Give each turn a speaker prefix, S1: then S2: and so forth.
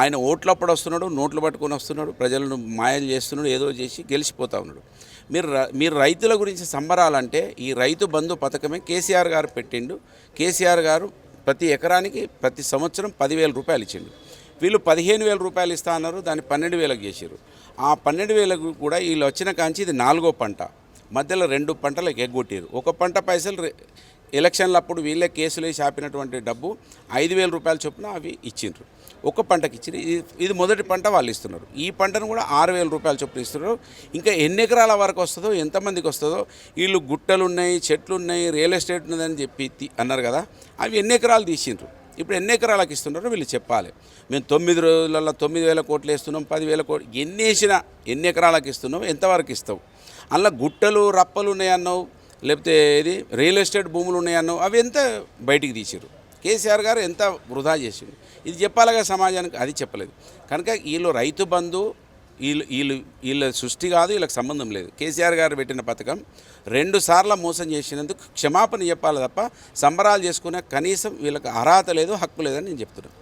S1: ఆయన ఓట్లప్పుడు వస్తున్నాడు నోట్లు పట్టుకొని వస్తున్నాడు ప్రజలను మాయలు చేస్తున్నాడు ఏదో చేసి గెలిచిపోతా ఉన్నాడు. మీరు మీరు రైతుల గురించి సంబరాలంటే ఈ రైతు బంధు పథకమే కేసీఆర్ గారు పెట్టిండు. కేసీఆర్ గారు ప్రతి ఎకరానికి ప్రతి సంవత్సరం పదివేల రూపాయలు ఇచ్చిండు. వీళ్ళు పదిహేను వేల రూపాయలు ఇస్తా అన్నారు దాన్ని పన్నెండు వేలకు చేసారు ఆ పన్నెండు వేలకు కూడా వీళ్ళు వచ్చిన కాంచి ఇది నాలుగో పంట. మధ్యలో రెండు పంటలకు ఎగ్గొట్టారు ఒక పంట పైసలు రె- అప్పుడు వీళ్ళే కేసులు వేసి ఆపినటువంటి డబ్బు ఐదు వేల రూపాయల చొప్పున అవి ఇచ్చిండ్రు. ఒక పంటకి ఇచ్చిన ఇది మొదటి పంట వాళ్ళు ఇస్తున్నారు. ఈ పంటను కూడా ఆరు వేల రూపాయల చొప్పున ఇస్తున్నారు. ఇంకా ఎన్ని ఎకరాల వరకు వస్తుందో ఎంతమందికి వస్తుందో వీళ్ళు గుట్టలు ఉన్నాయి చెట్లు ఉన్నాయి రియల్ ఎస్టేట్ ఉన్నదని చెప్పి అన్నారు కదా అవి ఎన్ని ఎకరాలు తీసిండ్రు? ఇప్పుడు ఎన్ని ఎకరాలకు ఇస్తున్నారో వీళ్ళు చెప్పాలి. మేము తొమ్మిది రోజులలో తొమ్మిది వేల కోట్లు వేస్తున్నాం పదివేల కోట్లు ఎన్ని వేసినా ఎన్ని ఎకరాలకు ఇస్తున్నావు ఎంతవరకు ఇస్తావు అందులో గుట్టలు రప్పలు ఉన్నాయన్నావు లేకపోతే ఇది రియల్ ఎస్టేట్ భూములు ఉన్నాయన్నో అవి ఎంత బయటికి తీసారు కేసీఆర్ గారు ఎంత వృధా చేసిండు? ఇది చెప్పాలిగా సమాజానికి? అది చెప్పలేదు. కనుక వీళ్ళు రైతు బంధు వీళ్ళు వీళ్ళు వీళ్ళ సృష్టి కాదు వీళ్ళకి సంబంధం లేదు. కేసీఆర్ గారు పెట్టిన పథకం రెండు సార్లు మోసం చేసినందుకు క్షమాపణ చెప్పాలి తప్ప సంబరాలు చేసుకునే కనీసం వీళ్ళకి అర్హత లేదు హక్కు లేదని నేను చెప్తున్నాను.